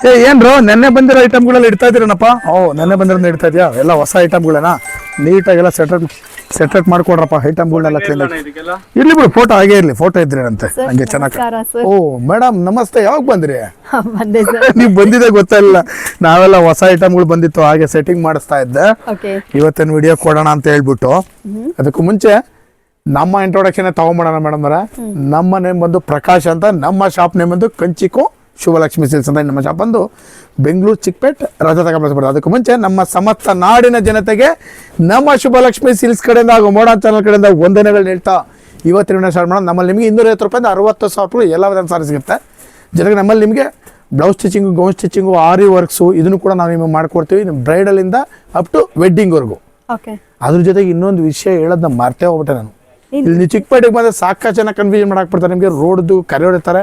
ಏ ಬ್ರೋ ನೆನ್ನೆ ಬಂದಿರೋ ಐಟಮ್ಗಳೆಲ್ಲ ಇಡ್ತಾ ಇದೀರನಪ್ಪ ಓ ನೆನ್ನೆ ಬಂದಿರೋ ಇಡ್ತಾ ಇದೆಯಾ? ಎಲ್ಲ ಹೊಸ ಐಟಮ್ಗಳೇನಾ ನೀಟಾಗೆಲ್ಲ ಸೆಟಪ್ ಸೆಟಪ್ ಮಾಡ್ಕೊಡ್ರಪ್ಪ ಐಟಮ್ಗಳನ್ನೆಲ್ಲ ಕ್ಲೀನ್ ಆಗಿ. ಇರ್ಲಿ ಬಿಡು ಫೋಟೋ ಹಾಗೆ ಇರ್ಲಿ ಫೋಟೋ ಇದ್ರೇನಂತೆ ಹಂಗೆ ಚೆನ್ನಾಗಿ. ಓ ಮೇಡಮ್ ನಮಸ್ತೆ ಯಾವಾಗ ಬಂದ್ರಿ? ಬಂದೆ ಸರ್. ನೀವು ಬಂದಿದೆ ಗೊತ್ತಿಲ್ಲ. ನಾವೆಲ್ಲ ಹೊಸ ಐಟಮ್ಗಳು ಬಂದಿತ್ತು ಹಾಗೆ ಸೆಟ್ಟಿಂಗ್ ಮಾಡಿಸ್ತಾ ಇದ್ದೆ. ಓಕೆ ಇವತ್ತಿನ ವಿಡಿಯೋ ಕೊಡೋಣ ಅಂತ ಹೇಳ್ಬಿಟ್ಟು. ಅದಕ್ಕೂ ಮುಂಚೆ ನಮ್ಮ ಇಂಟ್ರೊಡಕ್ಷನ್ ತಗೊಂಬಿಡೋಣ ಮೇಡಮ್ ಅವರ. ನಮ್ಮ ನೇಮ್ ಬಂದು ಪ್ರಕಾಶ್ ಅಂತ ನಮ್ಮ ಶಾಪ್ ನೇಮ್ ಬಂದು ಕಂಚಿಕು ಶುಭಲಕ್ಷ್ಮಿ ಸಿಲ್ಸ್ ಅಂತ ನಮ್ಮ ಶಾಪ್ ಬಂದು ಬೆಂಗಳೂರು ಚಿಕ್ಕಪೇಟ್ ರಜಾ ತಗೊಂಡ್ಬರ್ಬೋದು ಅದಕ್ಕೂ ಮುಂಚೆ ನಮ್ಮ ಸಮಸ್ತ ನಾಡಿನ ಜನತೆಗೆ ನಮ್ಮ ಶುಭಲಕ್ಷ್ಮಿ ಸಿಲ್ಸ್ ಕಡೆಯಿಂದ ಹಾಗೂ ಮೋಡ ಚಾನಲ್ ಕಡೆಯಿಂದ ವಂದನೆಗಳು ಹೇಳ್ತಾ ಇವತ್ತಿನ ಸ್ಟಾರ್ಟ್ ಮಾಡೋಣ. ನಮ್ಮಲ್ಲಿ ನಿಮಗೆ ಇನ್ನೂರೈವತ್ತು ರೂಪಾಯಿಂದ ಅರವತ್ತು ಸಾವಿರ ರೂಪಾಯಿ ಎಲ್ಲ ವಿಧಾನ ಸಾರಿ ಸಿಗುತ್ತೆ. ಜೊತೆಗೆ ನಮ್ಮಲ್ಲಿ ನಿಮಗೆ blouse stitching gown stitching aari works ಇದನ್ನು ಕೂಡ ನಾವು ನಿಮಗೆ ಮಾಡ್ಕೊಡ್ತೀವಿ. ಬ್ರೈಡಲಿಂದ ಅಪ್ ಟು ವೆಡ್ಡಿಂಗ್ವರೆಗೂ ಓಕೆ ಅದ್ರ ಜೊತೆಗೆ ಇನ್ನೊಂದು ವಿಷಯ ಹೇಳೋದನ್ನ ಮರ್ತೇ ಹೋಗ್ಬಿಟ್ಟೆ ನಾನು. ಇಲ್ಲಿ ನೀವು ಚಿಕ್ಕಪೇಟೆಗೆ ಬಂದರೆ ಸಾಕಷ್ಟು ಜನ ಕನ್ಫ್ಯೂಷನ್ ಮಾಡಕ್ ಬಿಡ್ತಾರೆ ನಿಮಗೆ ರೋಡ್ದು ಕರೆಯೋಡಿರ್ತಾರೆ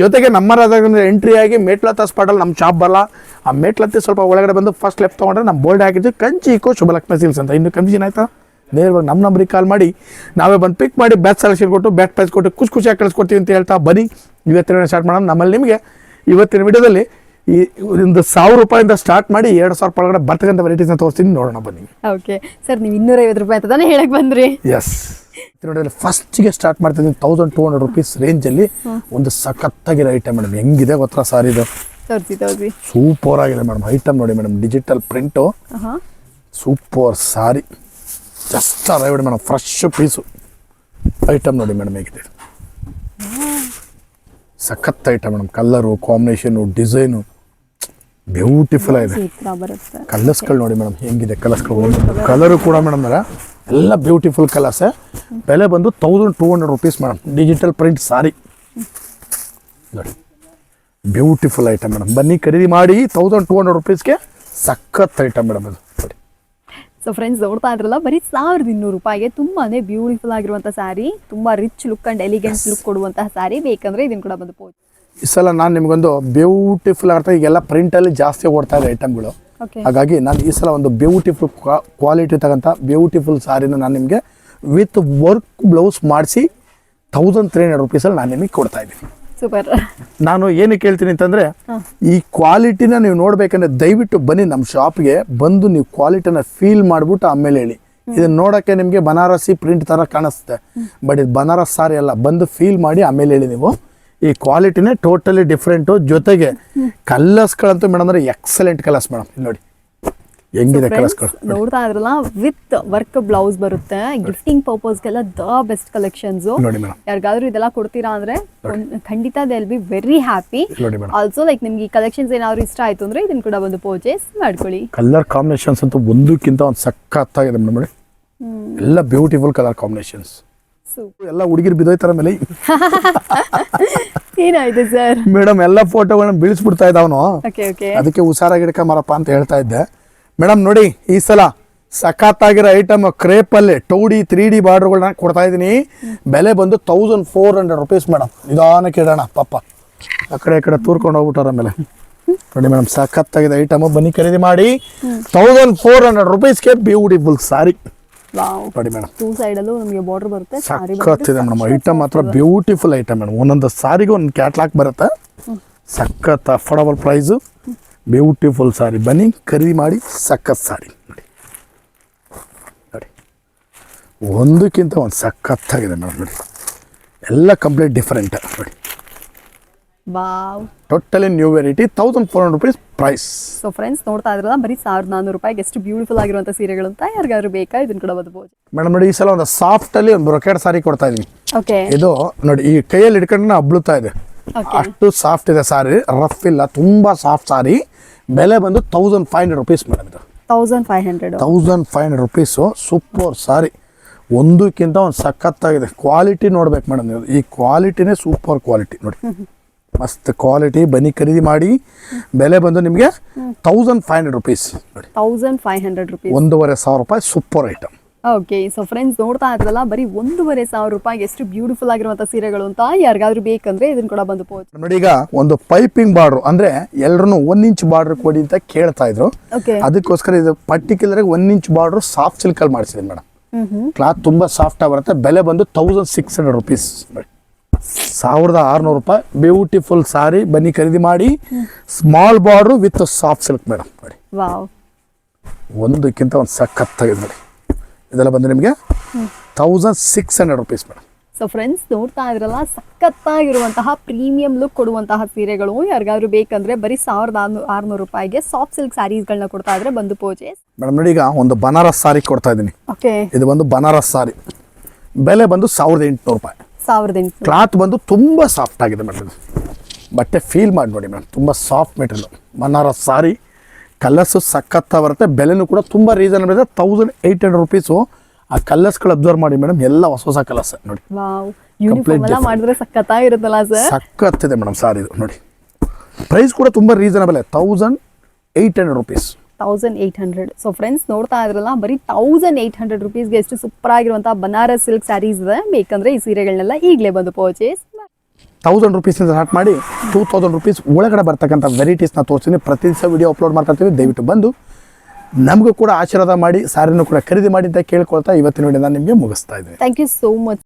ಜೊತೆಗೆ ನಮ್ಮ ರಾಜ್ಯದಿಂದ ಎಂಟ್ರಿ ಆಗಿ ಮೇಟ್ಲತ್ತ ಸ್ಪಾಟಲ್ಲಿ ನಮ್ಮ ಶಾಪ್ ಬರಲ್ಲ. ಆ ಮೇಟ್ಲತ್ತಿ ಸ್ವಲ್ಪ ಒಳಗಡೆ ಬಂದು ಫಸ್ಟ್ ಲೆಫ್ಟ್ ತೊಗೊಂಡ್ರೆ ನಮ್ಮ ಬೋರ್ಡ್ ಕಂಚಿ ಇಕೋ ಶುಭಲಕ್ಷ್ಮಿ ಸಿಲ್ಸ್ ಅಂತ. ಇನ್ನು ಕನ್ಫ್ಯೂಷನ್ ಆಯ್ತಾ? ನೇರವಾಗಿ ನಮ್ಮ ನಂಬರಿಗೆ ಕಾಲ್ ಮಾಡಿ. ನಾವೇ ಬಂದು ಪಿಕ್ ಮಾಡಿ ಬ್ಯಾಚ್ ಸೆಲೆಕ್ಷನ್ ಕೊಟ್ಟು ಬ್ಯಾಟ್ ಪ್ರೈಸ್ ಕೊಟ್ಟು ಖುಷಿ ಖುಷಿಯಾಗಿ ಕಳಿಸ್ಕೊಡ್ತೀವಿ ಅಂತ ಹೇಳ್ತಾ ಬನ್ನಿ. ಇವತ್ತಿನ ಸ್ಟಾರ್ಟ್ ಮಾಡೋಣ. ನಮ್ಮಲ್ಲಿ ನಿಮಗೆ ಇವತ್ತಿನ ವಿಡಿಯೋದಲ್ಲಿ ಈ ಒಂದು ಸಾವಿರ ರೂಪಾಯಿಂದ ಸ್ಟಾರ್ಟ್ ಮಾಡಿ ಎರಡು ಸಾವಿರ ರೂಪಾಯಿ ಒಳಗಡೆ ಬರ್ತಕ್ಕಂಥ ವೆರೈಟೀಸ್ನ ತೋರಿಸ್ತೀನಿ. ನೋಡೋಣ ಬನ್ನಿ. ಓಕೆ ಸರ್ ನೀವು ಇನ್ನೂರೈವತ್ತು ರೂಪಾಯಿ ಅಂತ ತಾನೇ ಹೇಳಕ್ ಬಂದ್ರಿ? ಎಸ್ ನೋಡಿ ಫಸ್ಟ್ಗೆ ಸ್ಟಾರ್ಟ್ ಮಾಡ್ತಿದ್ದೀನಿ ತೌಸಂಡ್ ಟೂ ಹಂಡ್ರೆಡ್ ರುಪೀಸ್ ರೇಂಜಲ್ಲಿ ಒಂದು ಸಖತ್ತಾಗಿರೋ ಐಟಮ್ ಮೇಡಮ್ ಹೆಂಗಿದೆ ಗೊತ್ತಾ ಸಾರಿ ಇದು? ಸೂಪರ್ ಆಗಿದೆ ಮೇಡಮ್ ಐಟಮ್ ನೋಡಿ madam digital print super sari just arrived madam fresh piece item ನೋಡಿ ಮೇಡಮ್ ಹೇಗಿದೆ ಸಖತ್ item madam colour combination design beautiful ಆಗಿದೆ. ಕಲರ್ಸ್ಗಳು ನೋಡಿ ಮೇಡಮ್ ಹೆಂಗಿದೆ? ಕಲರ್ಸ್ಗಳು ಕಲರು ಕೂಡ ಮೇಡಮ್ ಎಲ್ಲ ಬ್ಯೂಟಿಫುಲ್ ಕಲರ್ಸ್ ಬೆಲೆ ಬಂದು thousand two hundred rupees madam digital print sari ನೋಡಿ. ಬ್ಯೂಟಿಫುಲ್ ಐಟಮ್ ಮೇಡಮ್ ಬನ್ನಿ ಖರೀದಿ ಮಾಡಿ ತೌಸಂಡ್ ಟೂ ಹಂಡ್ರೆಡ್ ರುಪೀಸ್ಗೆ ಸಖತ್ ಐಟಮ್ ಮೇಡಮ್ ಅದು ನೋಡಿ. ಸೊ ಫ್ರೆಂಡ್ಸ್ ನೋಡ್ತಾ ಇದ್ರಲ್ಲ ಬರೀ ಸಾವಿರದ ಇನ್ನೂರು ರೂಪಾಯಿಗೆ ತುಂಬಾನೇ ಬ್ಯೂಟಿಫುಲ್ ಆಗಿರುವಂಥ ಸ್ಯಾರಿ ತುಂಬಾ rich look and elegant look ಕೊಡುವಂತಹ ಸ್ಯಾರಿ ಬೇಕಂದ್ರೆ ಇದನ್ನ ಕೂಡ ಬಂದು ಈ ಸಲ ನಾನು ನಿಮಗೊಂದು ಬ್ಯೂಟಿಫುಲ್ ಆಗ್ತಾ ಈಗೆಲ್ಲ ಪ್ರಿಂಟಲ್ಲಿ ಜಾಸ್ತಿ ಓಡ್ತಾ ಇದೆ ಐಟಮ್ಗಳು ಹಾಗಾಗಿ ನಾನು ಈ ಸಲ ಒಂದು ಬ್ಯೂಟಿಫುಲ್ ಕ್ವಾಲಿಟಿ ತಗೊಂತ ಬ್ಯೂಟಿಫುಲ್ ಸಾರಿನ ನಾನು ನಿಮಗೆ ವಿತ್ ವರ್ಕ್ ಬ್ಲೌಸ್ ಮಾಡಿಸಿ ತೌಸಂಡ್ ತ್ರೀ ಹಂಡ್ರೆಡ್ ರುಪೀಸಲ್ಲಿ ನಾನು ನಿಮಗೆ ಕೊಡ್ತಾ ಇದ್ದೀನಿ. ಸೂಪರ್ ನಾನು ಏನಕ್ಕೆ ಹೇಳ್ತೀನಿ ಅಂತಂದರೆ ಈ ಕ್ವಾಲಿಟಿನ ನೀವು ನೋಡ್ಬೇಕಂದ್ರೆ ದಯವಿಟ್ಟು ಬನ್ನಿ ನಮ್ಮ ಶಾಪ್ಗೆ ಬಂದು ನೀವು ಕ್ವಾಲಿಟಿನ ಫೀಲ್ ಮಾಡಿಬಿಟ್ಟು ಆಮೇಲೆ ಹೇಳಿ. ಇದನ್ನ ನೋಡೋಕ್ಕೆ ನಿಮಗೆ ಬನಾರಸಿ ಪ್ರಿಂಟ್ ಥರ ಕಾಣಿಸುತ್ತೆ. ಬಟ್ ಇದು ಬನಾರಸ್ ಸಾರಿ ಅಲ್ಲ ಬಂದು ಫೀಲ್ ಮಾಡಿ ಆಮೇಲೆ ಹೇಳಿ ನೀವು. ಈ ಕ್ವಾಲಿಟಿನೇ ಟೋಟಲಿ ಡಿಫ್ರೆಂಟು ಜೊತೆಗೆ ಕಲರ್ಸ್ಗಳಂತೂ ಮೇಡಮ್ ಅಂದರೆ ಎಕ್ಸಲೆಂಟ್ ಕಲರ್ಸ್ ಮೇಡಮ್ ಇಲ್ಲಿ ನೋಡಿ. ಹೆಂಗಿದೆ ಕಲರ್ಸ್ಗಳು ನೋಡ್ತಾ ಇದ್ರಲ್ಲ ವಿತ್ ವರ್ಕ್ ಬ್ಲೌಸ್ ಬರುತ್ತೆ ಗಿಫ್ಟಿಂಗ್ ಪರ್ಪಸ್ಗೆಲ್ಲ ದ ಬೆಸ್ಟ್ ಕಲೆಕ್ಷನ್ಸ್ ಯಾರಿಗಾದ್ರೂ ಇದೆಲ್ಲ ಕೊಡ್ತೀರಾ ಅಂದ್ರೆ ಒಂದ್- ಖಂಡಿತ they be very happy also like ನಿಮ್ಗೆ ಈ ಕಲೆಕ್ಷನ್ಸ್ ಏನಾದ್ರು ಇಷ್ಟ ಆಯ್ತು ಅಂದ್ರೆ ಇದನ್ನ ಕೂಡ ಬಂದು ಪರ್ಚೇಸ್ ಮಾಡ್ಕೊಳ್ಳಿ. ಕಲರ್ ಕಾಂಬಿನೇಷನ್ಸ್ ಅಂತೂ ಒಂದಕ್ಕಿಂತ ಒಂದು ಸಖತ್ತಾಗಿದೆ ಮೇಡಮ್ ಎಲ್ಲ ಬ್ಯೂಟಿಫುಲ್ ಕಲರ್ ಕಾಂಬಿನೇಷನ್ಸ್ ಎಲ್ಲ ಹುಡುಗಿರು ಬಿದ್ದೋಯ್ತಾರ ಮೇಲೆ ಏನಾಯ್ತು ಸರ್? ಮೇಡಮ್ ಎಲ್ಲ ಫೋಟೋಗಳನ್ನ ಬೀಳಿಸ್ಬಿಡ್ತಾ ಇದ್ದ ಅವನು. ಅದಕ್ಕೆ ಹುಷಾರಾಗಿ ಮಾರಪ್ಪ ಅಂತ ಹೇಳ್ತಾ ಇದ್ದೆ. ಮೇಡಮ್ ನೋಡಿ ಈ ಸಲ ಸಖತ್ತಾಗಿರೋ ಐಟಮ್ ಕ್ರೇಪಲ್ಲಿ ಟೂ ಡಿ ತ್ರೀ ಡಿ ಬಾರ್ಡರ್ಗಳನ್ನ ಕೊಡ್ತಾ ಇದ್ದೀನಿ. ಬೆಲೆ ಬಂದು thousand four hundred rupees madam. ನಿಧಾನಕ್ಕೆ ಇಡೋಣ ಪಾಪ. ಆ ಕಡೆ ಈ ಕಡೆ ತೂರ್ಕೊಂಡು ಹೋಗ್ಬಿಟ್ಟಾರ ಮೇಲೆ ನೋಡಿ ಮೇಡಮ್ ಸಖತ್ತಾಗಿದೆ ಐಟಮ್ ಬನ್ನಿ ಖರೀದಿ ಮಾಡಿ. ತೌಸಂಡ್ ಫೋರ್ ಹಂಡ್ರೆಡ್ ರುಪೀಸ್ಗೆ ಬ್ಯೂಟಿಫುಲ್ ಸಾರಿ ನೋಡಿ ಮೇಡಮ್. ಟೂ ಸೈಡ್ ಅಲ್ಲೂ ನಮಗೆ ಬಾರ್ಡರ್ ಬರುತ್ತೆ ಸಖತ್ತಿದೆ ಮೇಡಮ್. ಐಟಮ್ ಮಾತ್ರ ಬ್ಯೂಟಿಫುಲ್ ಐಟಮ್ ಮೇಡಮ್. ಒಂದೊಂದು ಸಾರಿಗೆ ಒಂದು ಕ್ಯಾಟ್ಲಾಕ್ ಬರುತ್ತೆ. ಸಖತ್ ಅಫೋರ್ಡಬಲ್ ಪ್ರೈಸು ಬ್ಯೂಟಿಫುಲ್ ಸಾರಿ ಬನ್ನಿ ಖರೀದಿ ಮಾಡಿ ಸಖತ್ ಸಾರಿ ನೋಡಿ. ನೋಡಿ. ಒಂದಕ್ಕಿಂತ ಒಂದು ಸಖತ್ತಾಗಿದೆ ಮೇಡಮ್. ನೋಡಿ. ಎಲ್ಲ ಕಂಪ್ಲೀಟ್ ಡಿಫರೆಂಟ್ ನೋಡಿ. Totally new variety thousand four hundred rupees price so friends ನೋಡ್ತಾ ಇದ್ರಲ್ಲ ಬರೀ ಸಾವಿರದ ನಾನ್ನೂರು ರೂಪಾಯಿಗೆ ಎಷ್ಟು ಬ್ಯೂಟಿಫುಲ್ ಆಗಿರುವಂತ ಸೀರೆಗಳು ಅಂತ ಯಾರಿಗಾದ್ರು ಬೇಕಾ ಇದನ್ನ ಕೂಡ ಬದಬಹುದು ಮೇಡಮ್ ನೋಡಿ ಈ ಸಲ ಒಂದು ಸಾಫ್ಟಲ್ಲಿ ಒಂದು ಬ್ರೊಕೆಡ್ ಸಾರಿ ಕೊಡ್ತಾ ಇದೀನಿ. ಓಕೆ ಇದು ನೋಡಿ ಈ ಕೈಯಲ್ಲಿ ಹಿಡ್ಕೊಂಡು ಅಬ್ಳುತ್ತಾ ಇದೆ. ಅಷ್ಟು ಸಾಫ್ಟ್ ಇದೆ ಸಾರಿ ರಫ್ ಇಲ್ಲ ತುಂಬಾ ಸಾಫ್ಟ್ ಸಾರಿ ಬೆಲೆ ಬಂದು thousand five hundred rupees madam ಇದು. Thousand five hundred thousand five hundred rupees super sari ಒಂದಕ್ಕಿಂತ ಒಂದು ಸಖತ್ತಾಗಿದೆ. ಕ್ವಾಲಿಟಿ ನೋಡ್ಬೇಕು ಮೇಡಮ್ ಈ ಕ್ವಾಲಿಟಿನೇ ಸೂಪರ್ ಕ್ವಾಲಿಟಿ ನೋಡಿ. ಮಸ್ತ್ ಕ್ವಾಲಿಟಿ ಬನ್ನಿ ಖರೀದಿ ಮಾಡಿ ಬೆಲೆ ಬಂದು ನಿಮಗೆ ತೌಸಂಡ್ ಫೈವ್ ಹಂಡ್ರೆಡ್ ರುಪೀಸ್ ನೋಡಿ. ತೌಸಂಡ್ ಫೈವ್ ಹಂಡ್ರೆಡ್ ರುಪೀಸ್ ಒಂದೂವರೆ ಸಾವಿರ ರೂಪಾಯಿ super item okay so friends ನೋಡ್ತಾ ಇದ್ರಲ್ಲ ಬರೀ ಒಂದೂವರೆ ಸಾವಿರ ರೂಪಾಯಿಗೆ ಎಷ್ಟು ಬ್ಯೂಟಿಫುಲ್ ಆಗಿರುವಂಥ ಸೀರೆಗಳು ಅಂತ ಯಾರಿಗಾದ್ರೂ ಬೇಕಂದ್ರೆ ಇದನ್ನ ಕೂಡ ಬಂದು ಪೋಚ್ ನೋಡಿ ಈಗ ಒಂದು ಪೈಪಿಂಗ್ ಬಾರ್ಡ್ರು ಅಂದ್ರೆ ಎಲ್ಲರೂ ಒನ್ ಇಂಚ್ ಬಾರ್ಡ್ರ್ ಕೊಡಿ ಅಂತ ಕೇಳ್ತಾ ಇದ್ರು. ಅದಕ್ಕೋಸ್ಕರ ಇದು particular one inch border soft ಸಿಲ್ಕಲ್ಲಿ ಮಾಡ್ಸಿದೀನಿ ಮೇಡಮ್ ಹ್ಮ್ ಹ್ಮ್. ಕ್ಲಾತ್ ತುಂಬ ಸಾಫ್ಟ್ ಬರುತ್ತೆ ಬೆಲೆ ಬಂದು ತೌಸಂಡ್ ಸಿಕ್ಸ್ ಹಂಡ್ರೆಡ್ ರುಪೀಸ್ ಸಾವಿರದ ಆರುನೂರು ರೂಪಾಯಿ. ಬ್ಯೂಟಿಫುಲ್ ಸಾರಿ ಬನ್ನಿ ಖರೀದಿ ಮಾಡಿ. Small border with soft silk madam ನೋಡಿ. ಒಂದಕ್ಕಿಂತ ಒಂದು ಸಖತ್ತಾಗಿದೆ ನೋಡಿ. ಇದೆಲ್ಲ ಬಂದು ನಿಮಗೆ thousand six hundred rupees madam so friends ನೋಡ್ತಾ ಇದ್ರಲ್ಲ ಸಖತ್ತಾಗಿರುವಂತಹ ಪ್ರೀಮಿಯಂ ಲುಕ್ ಕೊಡುವಂತಹ ಸೀರೆಗಳು. ಯಾರಿಗಾದ್ರೂ ಬೇಕಂದ್ರೆ ಬರೀ ಸಾವಿರದ ಆರ್ನೂರು ರೂಪಾಯಿಗೆ ಸಾಫ್ಟ್ ಸಿಲ್ಕ್ ಸ್ಯಾರೀಸ್ಗಳನ್ನ ಕೊಡ್ತಾ ಇದ್ರೆ ಬಂದು ಪರ್ಚೇಸ್ ಮೇಡಮ್ ನೋಡಿ ಈಗ ಒಂದು ಬನಾರಸ್ ಸಾರಿ ಕೊಡ್ತಾ ಇದ್ದೀನಿ. ಓಕೆ ಇದು ಬಂದು ಬನಾರಸ್ ಸಾರಿ ಬೆಲೆ ಬಂದು ಸಾವಿರದ ಎಂಟುನೂರು ರೂಪಾಯಿ. ಸಾವಿರದ ಎಂಟು ಕ್ಲಾತ್ ಬಂದು ತುಂಬ ಸಾಫ್ಟ್ ಆಗಿದೆ ಮೇಡಮ್ ಬಟ್ಟೆ ಫೀಲ್ ಮಾಡಿ ನೋಡಿ ಮೇಡಮ್ ತುಂಬ soft material Banaras sari colours ಸಖತ್ತ ಬರುತ್ತೆ. ಬೆಲೆನೂ ಕೂಡ ತುಂಬ ರೀಸನಬಲ್ ಇದೆ. ತೌಸಂಡ್ ಏಯ್ಟ್ ಹಂಡ್ರೆಡ್ ರುಪೀಸು ಆ ಕಲರ್ಸ್ಗಳು ಅಬ್ಸರ್ವ್ ಮಾಡಿ ಮೇಡಮ್ ಎಲ್ಲ ಹೊಸ ಹೊಸ ಕಲರ್ಸ್ ನೋಡಿ. ಮಾಡಿದ್ರೆ ಸಖತ್ತಾಗಿರುತ್ತಲ್ಲ ಸರ್ ಸಖತ್ತಿದೆ ಮೇಡಮ್ ಸಾರಿ ಇದು ನೋಡಿ. ಪ್ರೈಸ್ ಕೂಡ ತುಂಬ reasonable thousand eight hundred rupees thousand eight hundred so friends ನೋಡ್ತಾ ಇದ್ರಲ್ಲ ಬರೀ ತೌಸಂಡ್ ಏಯ್ಟ್ ಹಂಡ್ರೆಡ್ ರುಪೀಸ್ಗೆ ಎಷ್ಟು ಸೂಪರ್ ಆಗಿರುವಂತಹ ಬನಾರಸ್ ಸಿಲ್ಕ್ ಸ್ಯಾರೀಸ್ ಇದೆ. ಬೇಕಂದ್ರೆ ಈ ಸೀರೆಗಳನ್ನೆಲ್ಲ ಈಗಲೇ ಬಂದು ಪರ್ಚೇಸ್ ತೌಸಂಡ್ ರುಪೀಸಿಂದ ಸ್ಟಾರ್ಟ್ ಮಾಡಿ ಟೂ ತೌಸಂಡ್ ರುಪೀಸ್ ಒಳಗಡೆ ಬರ್ತಕ್ಕಂಥ ವೆರೈಟೀಸ್ನ ತೋರಿಸ್ತೀನಿ. ಪ್ರತಿ ದಿವಸ ವಿಡಿಯೋ ಅಪ್ಲೋಡ್ ಮಾಡ್ಕೊಳ್ತೀವಿ. ದಯವಿಟ್ಟು ಬಂದು ನಮಗೂ ಕೂಡ ಆಶೀರ್ವಾದ ಮಾಡಿ ಸಾರಿನೂ ಕೂಡ ಖರೀದಿ ಮಾಡಿ ಅಂತ ಕೇಳ್ಕೊಳ್ತಾ ಇವತ್ತಿನ ವಿಡಿಯೋ ನಾನು ನಿಮಗೆ ಮುಗಿಸ್ತಾ ಇದ್ದೀನಿ. Thank you so much